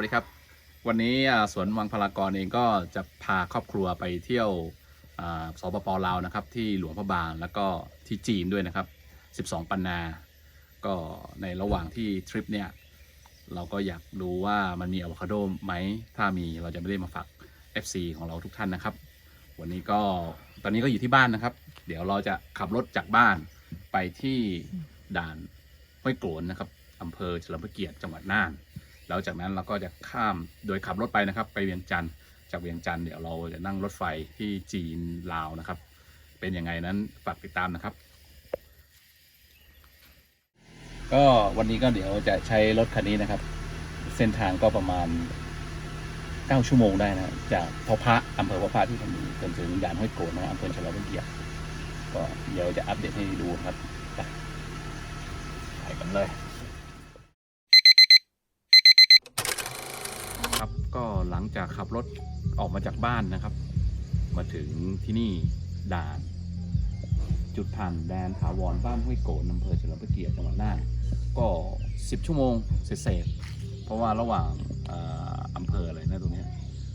วัสดีครับ วันนี้สวนวังพารากรเองก็จะพาครอบครัวไปเที่ยวสปปลาวนะครับ ที่หลวงพระบางแล้วก็ที่จีนด้วยนะครับ 12 ปันนา ก็ในระหว่างที่ทริปเนี่ยเราก็อยากดูว่ามันมีอะโวคาโดไหมถ้ามีเราจะไม่ได้มาฝาก FC ของเราทุกท่านนะครับ วันนี้ก็ตอนนี้ก็อยู่ที่บ้านนะครับ เดี๋ยวเราจะขับรถจากบ้านไปที่ด่านห้วยโกลนนะครับอำเภอเฉลิมพระเกียรติจังหวัดน่าน แล้วจากนั้นเราก็จะข้ามโดยขับรถไปนะครับ ไปเวียงจันทร์จากเวียงจันทร์เดี๋ยวเราจะนั่งรถไฟที่จีนลาวนะครับ เป็นยังไงนั้นฝากติดตามนะครับ ก็วันนี้ก็เดี๋ยวจะใช้รถคันนี้นะครับ เส้นทางก็ประมาณ 9 ชั่วโมงได้นะจากพพระอำเภอพอพระที่ทำดีจนถึงด่านห้วยโกลนะครับอำเภอเฉลิมพระเกียรติก็เดี๋ยวจะอัปเดตให้ดูนะครับไปกันเลย ครับ ก็หลังจากขับรถออกมาจากบ้านนะครับ มาถึงที่นี่ด่านจุดผ่านแดนถาวรบ้านห้วยโกนอำเภอเฉลิมพระเกียรติจังหวัดน่านก็ 10 ชั่วโมงเศษเพราะว่าระหว่างอำเภออะไรนะตรงนี้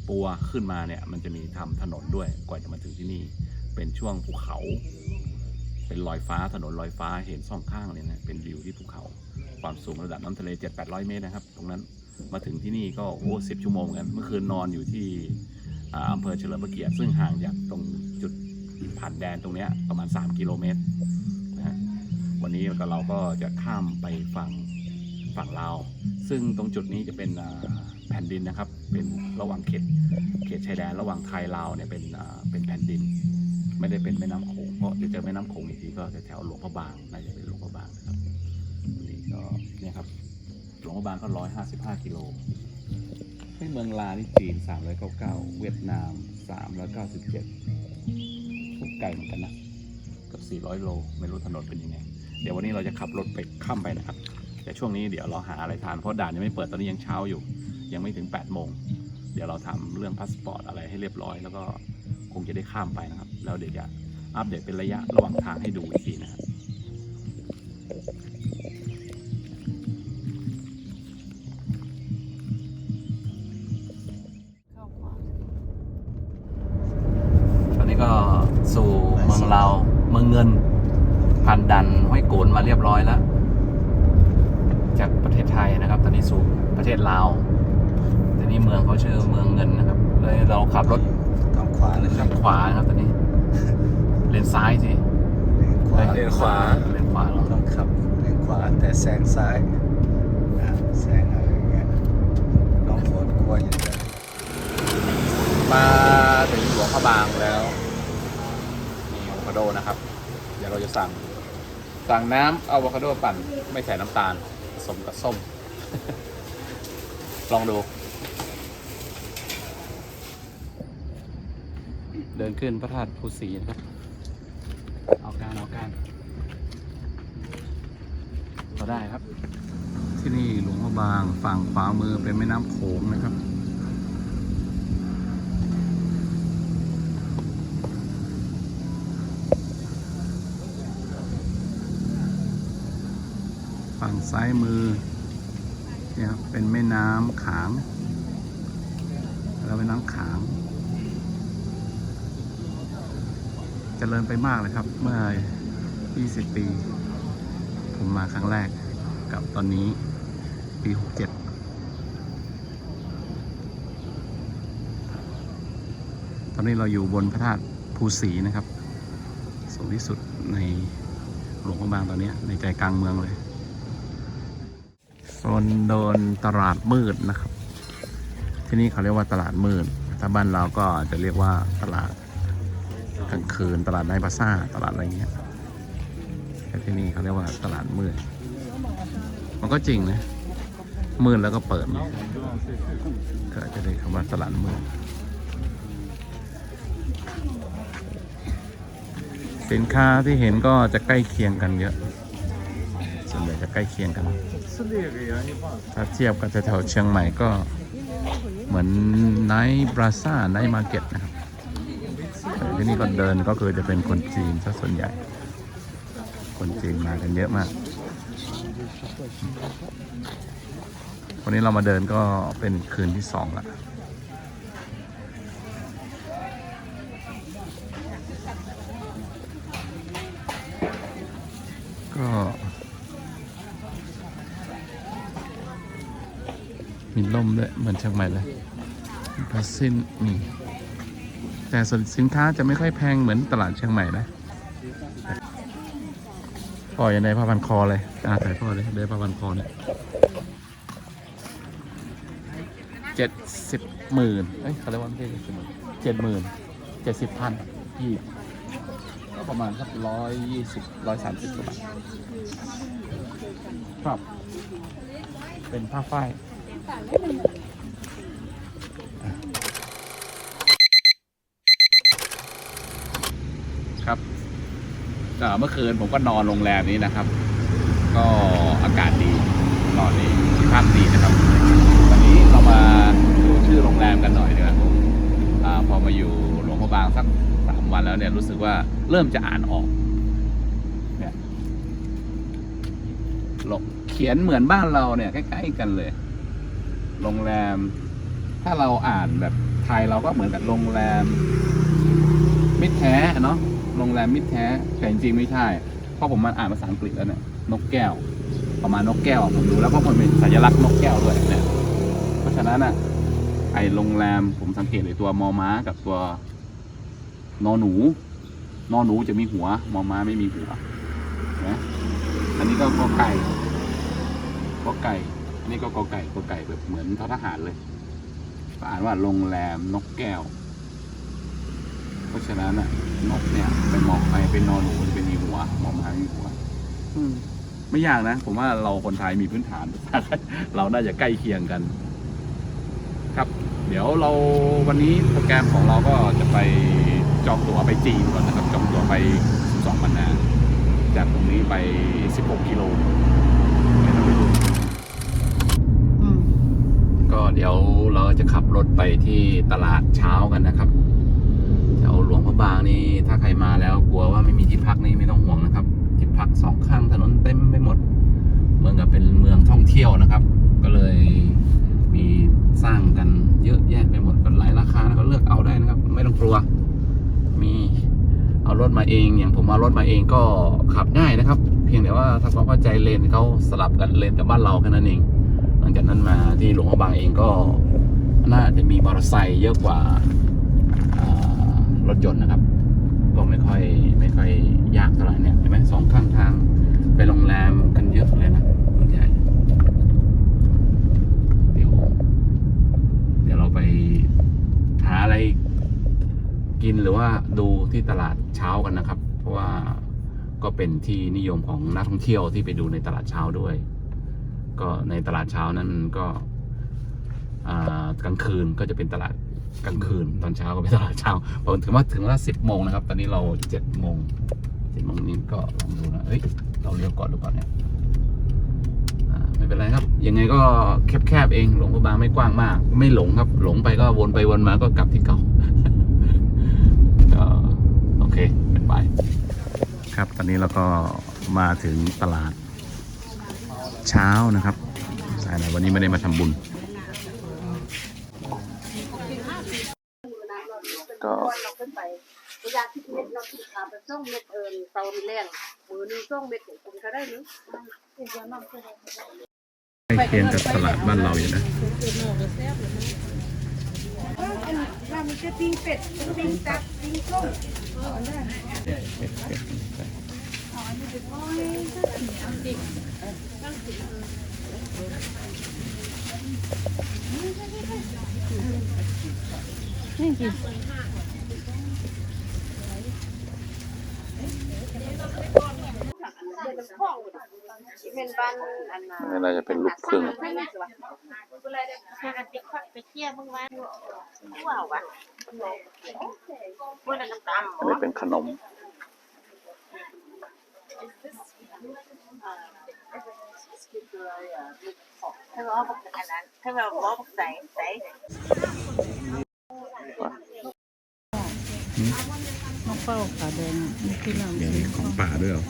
ปัวขึ้นมาเนี่ยมันจะมีทำถนนด้วยกว่าจะมาถึงที่นี่ เป็นช่วงภูเขา เป็นลอยฟ้าถนนลอยฟ้าเห็นสองข้างเลยนะเป็นวิวที่ภูเขา ความสูงระดับน้ำทะเล 7-800 เมตรนะครับ ตรงนั้น มาถึงที่นี่ก็โอ้สิบชั่วโมงกันเมื่อคืนนอนอยู่ที่อำเภอเฉลิมพระเกียรติซึ่งห่างจากตรงจุดผ่านแดนตรงเนี้ยประมาณ 3 กิโลเมตรนะฮะวันนี้ก็เราก็จะข้ามไปฝั่งฝั่งลาวซึ่งตรงจุดนี้จะเป็นแผ่นดินนะครับ เป็นระหว่างเขตเขตชายแดนระหว่างไทยลาวเนี่ยเป็นเป็นแผ่นดิน ไม่ได้เป็นแม่น้ำโขงเพราะจะเจอแม่น้ำโขงอีกทีก็จะแถวหลวงพระบางน่าจะเป็นหลวงพระบางนะครับนนี้ก็เนี่ยครับ งบางก็ร้อยห้าสิบห้ากิโลที่เมืองลานี่จีนสามร้อยเก้าเก้าเวียดนามสามร้อยเก้าสิบเจ็ดไกลเหมือนกันนะกับสี่ร้อยโล ไม่รู้ถนนเป็นยังไง เดี๋ยววันนี้เราจะขับรถไปข้ามไปนะครับ แต่ช่วงนี้เดี๋ยวเราหาอะไรทานเพราะด่านยังไม่เปิดตอนนี้ยังเช้าอยู่ ยังไม่ถึง8ปดโมงเดี๋ยวเราทำเรื่องพาสปอร์ตอะไรให้เรียบร้อย แล้วก็คงจะได้ข้ามไปนะครับ แล้วเดี๋ยวจะอัปเดตเป็นระยะระหว่างทางให้ดูอีกทีนะครับ ชื่อเมืองเงินนะครับเลยเราขับรถทางขวาเลยครัทาบงขวานะครับตอนนี้ เลนซ้ายสิเลนขวาเลนขวาเลนขวาเหรอต้องขับเลนขวาแต่แซงซ้ายอะแซงอะไรอย่างเงี้ยน้องฝนกลัวอย่างเงี้ยมาถึงหลวงพระบางแล้วมีอะโวคาโดนะครับ เดี๋ยวเราจะสั่ง สั่งน้ำอะโวคาโดปั่นไม่ใส่น้ำตาลผสมกับส้ม ลองดู ดินขึ้นพระธาตุภูสีนะครับ เอาการเอาการเราได้ครับ ที่นี่หลวงพระบางฝั่งขวามือเป็นแม่น้ำโขงนะครับฝั่งซ้ายมือเนี่ยครับเป็นแม่น้ำขาง แล้วแม่น้ำขาง จเจริญไปมากเลยครับ เมื่อ 20 ปี ผมมาครั้งแรกกับตอนนี้ปี 67ตอนนี้เราอยู่บนพระธาตุภูสีนะครับ สูงที่สุดในหลวงพระบางตอนนี้ในใจกลางเมืองเลยโซนโดนตลาดมืดนะครับ ที่นี่เขาเรียกว่าตลาดมืดถ้าบ้านเราก็จะเรียกว่าตลาด กลางคืนตลาดไนท์พาซ่าตลาดอะไรเงี้ยแต่ที่นี่เขาเรียกว่าตลาดมืดมันก็จริงนะมืดแล้วก็เปิดก็จะได้คำว่าตลาดมืดสินค้าที่เห็นก็จะใกล้เคียงกันเยอะ ส่วนใหญ่จะใกล้เคียงกัน ถ้าเทียบกับแถวเชียงใหม่ก็เหมือนไนท์บราซ่าไนท์มาร์เก็ตนะครับ ที่นี่ก็เดินก็คือจะเป็นคนจีนซะส่วนใหญ่ คนจีนมากันเยอะมาก วันนี้เรามาเดินก็เป็นคืนที่สองละก็มีล่มด้วยเหมือนเชียงใหม่เลยมีพาสินมี แต่ส่วนสินค้าจะไม่ค่อยแพงเหมือนตลาดเชียงใหม่นะพ่อยังได้ผ้าพันคอเลยอาถ่ายพ่อเลยได้ผ้าพันคอเนี่ยเจ็ดสิบหมื่นเอ้ยเขาเรียกว่าไม่ใช่เจ็ดสิบหมื่นเจ็ดหมื่นเจ็ดสิบพันยี่ก็ประมาณสักร้อยยี่สิบร้อยสามสิบกว่าบาทครับ เป็นผ้าฝ้าย ครับก็ เมื่อคืนผมก็นอนโรงแรมนี้นะครับ ก็อากาศดีนอนดีที่พักดีนะครับ วันนี้เรามาดูชื่อโรงแรมกันหน่อยดีกว่าพอมาอยู่หลวงพระบางสักสามวันแล้วเนี่ยรู้สึกว่าเริ่มจะอ่านออกเนี่ยหลบเขียนเหมือนบ้านเราเนี่ยใกล้ๆกันเลย โรงแรม ถ้าเราอ่านแบบไทยเราก็เหมือนกับโรงแรม มิตรแท้เนาะโรงแรมมิตรแท้แต่จริงๆไม่ใช่ เพราะผมมาอ่านภาษาอังกฤษแล้วเนี่ยนกแก้ว ประมาณนกแก้วผมดูแล้วเพราะมันเป็นสัญลักษณ์นกแก้วด้วยเนี่ยเพราะฉะนั้นอะไอโรงแรมผมสังเกตเลยตัวมอม้ากับตัวนอหนู นอหนูจะมีหัว มอม้าไม่มีหัวนะอันนี้ก็กอไก่กอไก่อันนี้ก็กอไก่กอไก่แบบเหมือนททหารเลยอ่านว่าโรงแรมนกแก้ว ราะฉะนั้นน่ะนกเนี่ยเป็นมองไปเป็นนอนหนูมันเป็นมีหัวมองมามีหัวอืมไม่ยากนะ ผมว่าเราคนไทยมีพื้นฐานเราน่าจะใกล้เคียงกัน ครับ เดี๋ยวเราวันนี้โปรแกรมของเราก็จะไปจองตั๋วไปจีนก่อนนะครับจองตั๋วไป 12ปันนาจากตรงนี้ไป 16 กิโลเดี๋ยวเราไปดูก็เดี๋ยวเราจะขับรถไปที่ตลาดเช้ากันนะครับ แถวหลวงพระบางนี่ถ้าใครมาแล้วกลัวว่าไม่มีที่พักนี่ไม่ต้องห่วงนะครับ ที่พักสองข้างถนนเต็มไปหมด เมือนกับเป็นเมืองท่องเที่ยวนะครับ ก็เลยมีสร้างกันเยอะแยะไปหมดก็หลายราคานะก็เลือกเอาได้นะครับ ไม่ต้องกลัว มีเอารถมาเองอย่างผมเอารถมาเองก็ขับง่ายนะครับ เพียงแต่ว่าถ้าความเข้าใจเลนเขาสลับกันเลนกับบ้านเราแค่นั้นเองหลังจากนั้นมาที่หลวงพระบางเองก็น่าจะมีมอเตอร์ไซค์เยอะกว่า รถยนต์นะครับ ก็ไม่ค่อยไม่ค่อยยากเท่าไหร่เนี่ยเห็นไหมสองข้างทางไปโรงแรมกันเยอะเลยนะส่วนใหญ่เดี๋ยว เดี๋ยวเราไปหาอะไรกินหรือว่าดูที่ตลาดเช้ากันนะครับ เพราะว่าก็เป็นที่นิยมของนักท่องเที่ยวที่ไปดูในตลาดเช้าด้วย ก็ในตลาดเช้านั้นก็กลางคืนก็จะเป็นตลาด กลางคืนตอนเช้าก็เป็นตลาดเช้าพอถึงว่าถึงว่าสิบโมงนะครับ ตอนนี้เราเจ็ดโมงเจ็ดโมงนี้ก็ลองดูนะเฮ้ยเราเลี้ยวก่อนหรือเปล่าเนี่ยไม่เป็นไรครับ ยังไงก็แคบๆเองหลงพระบางไม่กว้างมาก ไม่หลงครับ หลงไปก็วนไปวนมาก็กลับที่เก่าก็โอเคเป็นไปครับตอนนี้เราก็มาถึงตลาดเช้านะครับสายไหนวันนี้ไม่ได้มาทำบุญ ก็เราขึ้นไปเวลาที่เม็ดเราที่ขาเป็นส่งเม็ดเอิญเตามีแรงมือนึงส่งเม็ดของคุณเขาได้หรือเดี๋ยวน้องก็ได้ใกล้เคียงกับตลาดบ้านเราอยู่นะว่ามันจะปิ้งเป็ดปิ้งตับปิ้งส้มเป็ นบ้านอันน่ะไม่น่าจะเป็นลูกครึ่งพากันไปควักไปเที่ยวเมื่อวานว้าวอะพวกนั้นตามหมอันอนี้เป็นขนมถ้าเราบอกอันนั้นถ้าเราบอกใส่ใส่ น้องเป้าขาแดงนี่คือน้ำเดี๋ยวมีของป่าด้วยเหรอ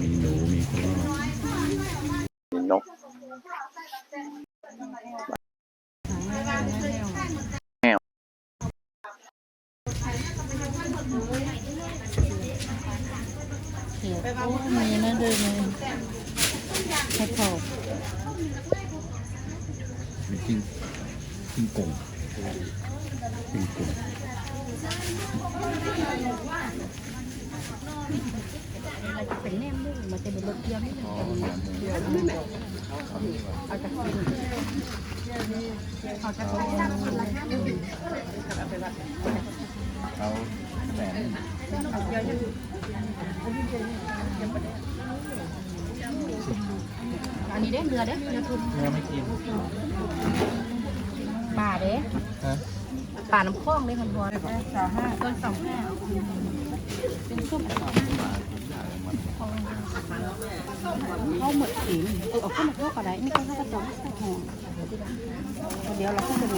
มีหนูมีกระรอกเขียวโอ้มีนะเดินเลยให้พอ มีกิ้งกิ้งก่งกิ้งก่ง เป็นแนมด้วยมันจะเป็นรถเทียมอ๋อแหนมหมูเอาจากกินเอาจากกินเอาแหนมอันนี้เด้เรือเด้เรือทุนเนื้อไม่กินป่าเด้ป่าน้ำคลองเด้คันพอสองห้าต้นสองห้าเป็นส้มสออเอา เข้ามาเท่ากันได้ไม่ใช่ข้าวกระจกข้าวหอมเดี๋ยวเราขึ้นไปไหน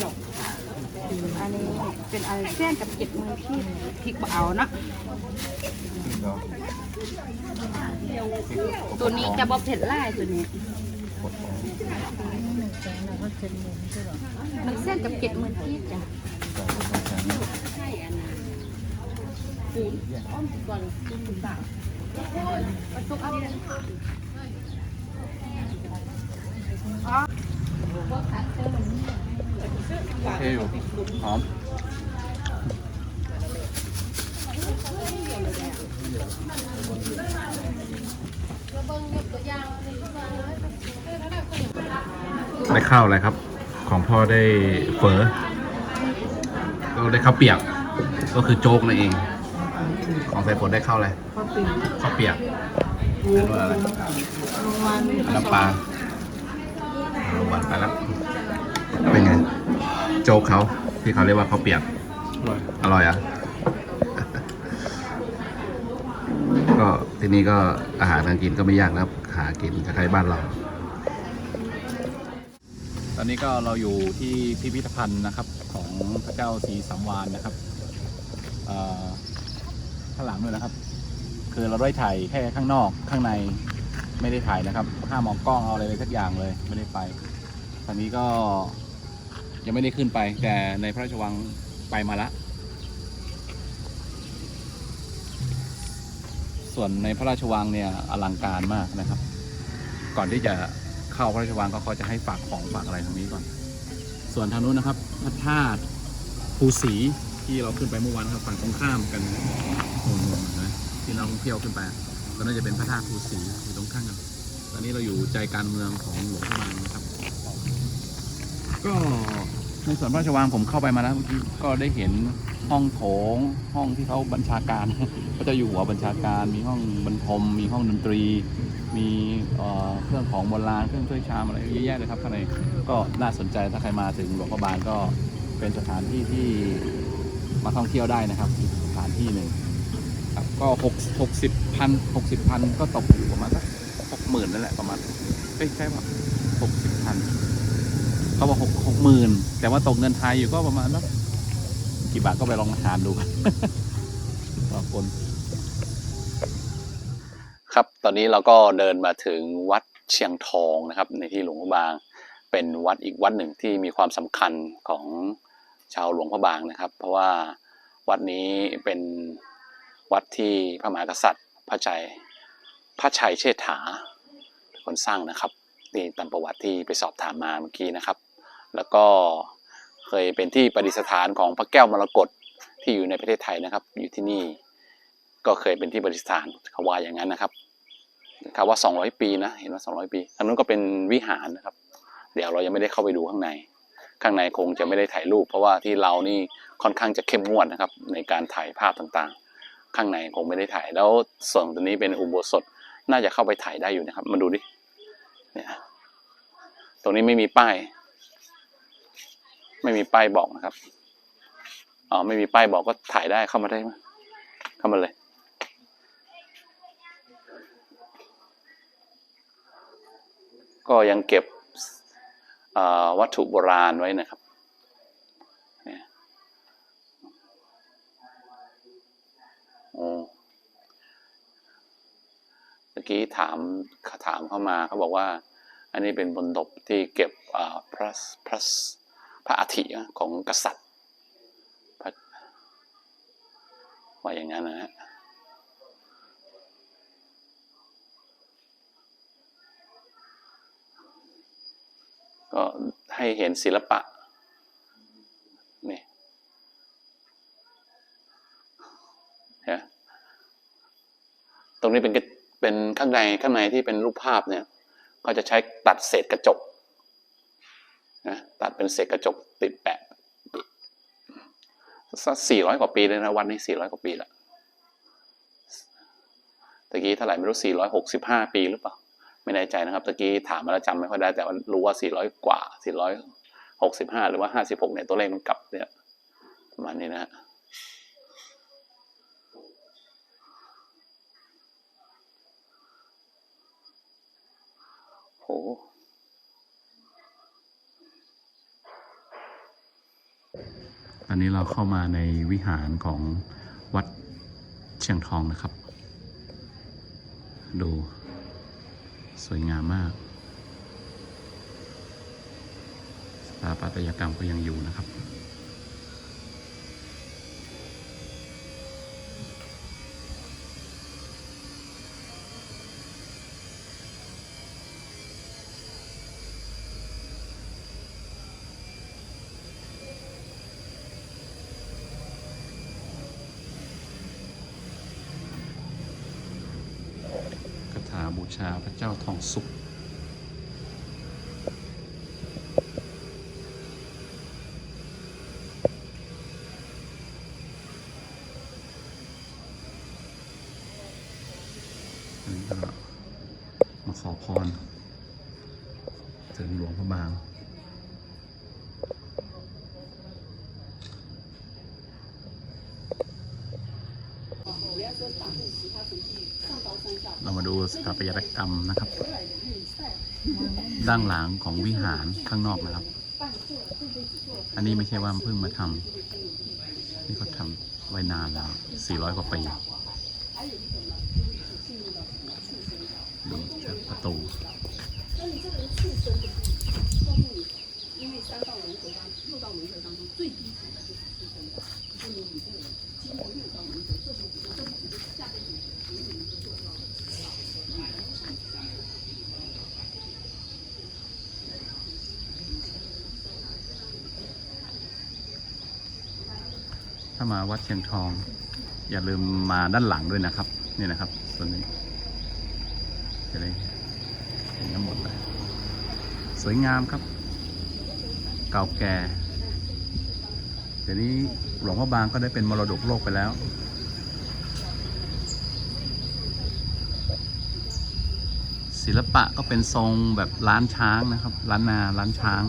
ส อันนี้เป็นอันเส้นกับเก็ดมือที่พริกเบาเนาะตัวนี้จะบอกเผ็ดไล่ตัวนี้มันเส้นกับเก็ดมือที่จ้ะปูนอ้อมก่อนปูนต่างประตูเอาอ๋อพวกขาเจอมันนี่ โอเคอยู่หอมได้ข้าวอะไรครับ ของพ่อได้เฟอก็ได้ข้าวเปียก ก็คือโจ๊กนั่นเอง ของสายฝนได้ข้าวอะไรพอปีข้าวเปียกนั่นว่าอะไรประมาณน้ำปลาโรงพยาบาลไปแล้ว โจ๊กเขาที่เขาเรียกว่าข้าวเปียกอร่อยอะ ก็ที่นี่ก็อาหารการกินก็ไม่ยากนะครับหากินคล้ายๆบ้านเรา ตอนนี้ก็เราอยู่ที่พิพิธภัณฑ์นะครับ ของพระเจ้าศรีสัมวานนะครับเอ่อข้างหลังด้วยนะครับ คือเราได้ถ่ายแค่ข้างนอกข้างในไม่ได้ถ่ายนะครับห้ามมองกล้องเอาอะไรเลยสักอย่างเลยไม่ได้ไปตอนนี้ก็ ยังไม่ได้ขึ้นไป แต่ในพระราชวังไปมาละ ส่วนในพระราชวังเนี่ยอลังการมากนะครับ ก่อนที่จะเข้าพระราชวังก็เขาจะให้ฝากของฝากอะไรทางนี้ก่อน ส่วนทางนู้นนะครับพระธาตุภูสีที่เราขึ้นไปเมื่อวานครับฝั่งตรงข้ามกันนะที่เราท่องเที่ยวขึ้นไปก็น่าจะเป็นพระธาตุภูสีอยู่ตรงข้างกันตอนนี้เราอยู่ใจกลารเมืองของหลวงพระบางนะครับ ก็ ในส่วนพระราชวังผมเข้าไปมาแล้วเมื่อกี้ก็ได้เห็นห้องโถงห้องที่เขาบัญชาการก็จะอยู่หัวบัญชาการ มีห้องบรรทม มีห้องดนตรี มีเอ่อเครื่องของโบราณเครื่องถ้วยชามอะไรเยอะแยะเลยครับข้างในก็น่าสนใจถ้าใครมาถึงหลวงพระบางก็เป็นสถานที่ที่มาท่องเที่ยวได้นะครับสถานที่หนึ่งครับก็หกหกสิบพันหกสิบพันก็ตกอยู่ประมาณสักหกหมื่นนั่นแหละประมาณเอ้ยใช่ป่ะหกสิบพัน เขาบอกหกหกหมื่นแต่ว่าตกเงินไทยอยู่ก็ประมาณสักกี่บาทก็ไปลองหารดูกันต่อคน ครับตอนนี้เราก็เดินมาถึงวัดเชียงทองนะครับ ในที่หลวงพระบาง เป็นวัดอีกวัดหนึ่งที่มีความสำคัญของชาวหลวงพระบางนะครับ เพราะว่าวัดนี้เป็นวัดที่พระมหากษัตริย์ พระชัยพระชัยเชษฐาเป็นคนสร้างนะครับนี่ตามประวัติที่ไปสอบถามมาเมื่อกี้นะครับ แล้วก็เคยเป็นที่ประดิษฐานของพระแก้วมรกตที่อยู่ในประเทศไทยนะครับ อยู่ที่นี่ก็เคยเป็นที่ประดิษฐานเขาว่าอย่างนั้นนะครับเขาว่า 200 ปีนะเห็นว่า 200 ปีทางนู้นก็เป็นวิหารนะครับ เดี๋ยวเรายังไม่ได้เข้าไปดูข้างใน ข้างในคงจะไม่ได้ถ่ายรูป เพราะว่าที่เรานี่ค่อนข้างจะเข้มงวดนะครับ ในการถ่ายภาพต่างๆ ข้างในคงไม่ได้ถ่ายแล้วส่วนตัวนี้เป็นอุโบสถน่าจะเข้าไปถ่ายได้อยู่นะครับ มาดูดิเนี่ยตรงนี้ไม่มีป้าย ไม่มีป้ายบอกนะครับอ๋อไม่มีป้ายบอกก็ถ่ายได้เข้ามาได้ไหมเข้ามาเลยก็ยังเก็บวัตถุโบราณไว้นะครับเนี่ยโอ้เมื่อกี้ถามถามเข้ามาเขาบอกว่า อันนี้เป็นบนดบที่เก็บพระพระ พระอาถิของกษัตริย์ว่าอย่างนั้นนะฮะก็ให้เห็นศิลปะนี่นไหมตรงนี้เป็นเป็นข้างในข้างในที่เป็นรูปภาพเนี่ย ก็จะใช้ตัดเศษกระจก นะตัดเป็นเศษกระจกติดแปะสักสี่ร้อยกว่าปีเลยนะวันนี้สี่ร้อยกว่าปีละตะกี้เท่าไหร่ไม่รู้สี่ร้อยหกสิบห้าปีหรือเปล่า ไม่แน่ใจนะครับตะกี้ถามมาแล้วจำไม่ค่อยได้แต่ว่ารู้ว่า400กว่า465หรือว่า56เนี่ยตัวเลขมันกลับเนี่ยประมาณนี้นะฮะโห ตอนนี้เราเข้ามาในวิหารของวัดเชียงทองนะครับ ดูสวยงามมาก สถาปัตยกรรมก็ยังอยู่นะครับ บูชาพระเจ้าทองสุข อันนี้ก็มาขอพร ถึงหลวงพระบาง เรามาดูสถา ปัตยกรรมนะครับ ด้านหลังของวิหารข้างนอกนะครับ อันนี้ไม่ใช่ว่าเพิ่งมาทำนี่เขาทำไว้นานแล้ว 400 กว่าปีดูจากประตู ถ้ามาวัดเชียงทอง อย่าลืมมาด้านหลังด้วยนะครับ นี่นะครับส่วนนี้จะได้เห็นทั้งหมดเลยสวยงามครับ เก่าแก่เดี๋ยวนี้หลวงพ่อบางก็ได้เป็นมรดกโลกไปแล้วศิลปะก็เป็นทรงแบบล้านช้างนะครับ ล้านนาล้านช้าง